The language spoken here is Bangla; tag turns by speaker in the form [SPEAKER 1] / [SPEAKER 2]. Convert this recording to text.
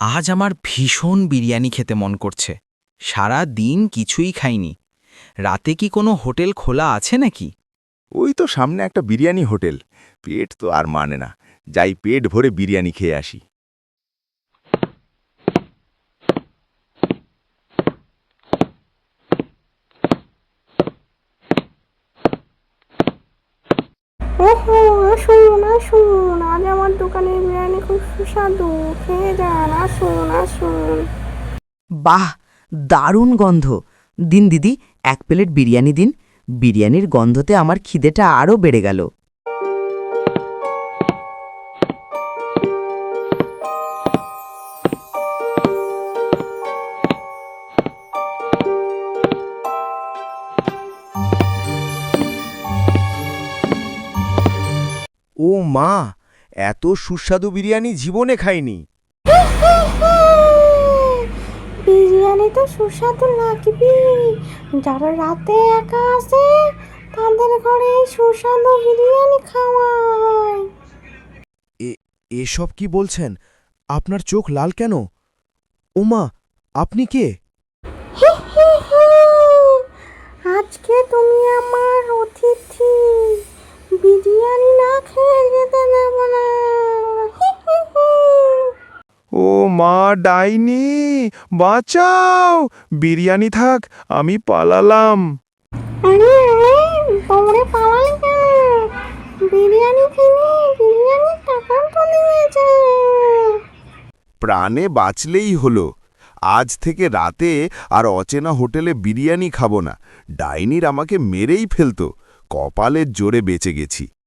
[SPEAKER 1] আজ আমার ভীষণ বিরিয়ানি খেতে মন করছে। সারা দিন কিছুই খাইনি। রাতে কি কোনো হোটেল খোলা আছে নাকি?
[SPEAKER 2] ওই তো সামনে একটা বিরিয়ানি হোটেল। পেট তো আর মানে না। যাই পেট ভরে বিরিয়ানি খেয়ে আসি।
[SPEAKER 3] ওহো আসুন আজ আমার দোকানের বিরিয়ানি খুব সুস্বাদু। খেয়ে যান। আসুন আসুন।
[SPEAKER 4] বাহ দারুণ গন্ধ। দিন দিদি এক প্লেট বিরিয়ানি দিন। বিরিয়ানির গন্ধতে আমার খিদেটা আরও বেড়ে গেল।
[SPEAKER 2] ও মা এত সুস্বাদু বিরিয়ানি জীবনে খাইনি।
[SPEAKER 3] বিরিয়ানি তো সুস্বাদু লাগবে। যারা রাতে একা আছে, তাদের ঘরে সুস্বাদু বিরিয়ানি খাওয়ায়
[SPEAKER 2] এসব কি বলছেন? আপনার চোখ লাল কেন? ওমা, আপনি কে? মা ডাইনি বাঁচাও। বিরিয়ানি থাক আমি পালালাম।
[SPEAKER 3] আরে আরে দৌড়ে পালালি কেন? বিরিয়ানি কিনে বিরিয়ানির টাকা তো দিয়েছে
[SPEAKER 2] প্রাণে বাঁচলেই হলো। আজ থেকে রাতে আর অচেনা হোটেলে বিরিয়ানি খাব না। ডাইনির আমাকে মেরেই ফেলতো। কপালের জোরে বেঁচে গেছি।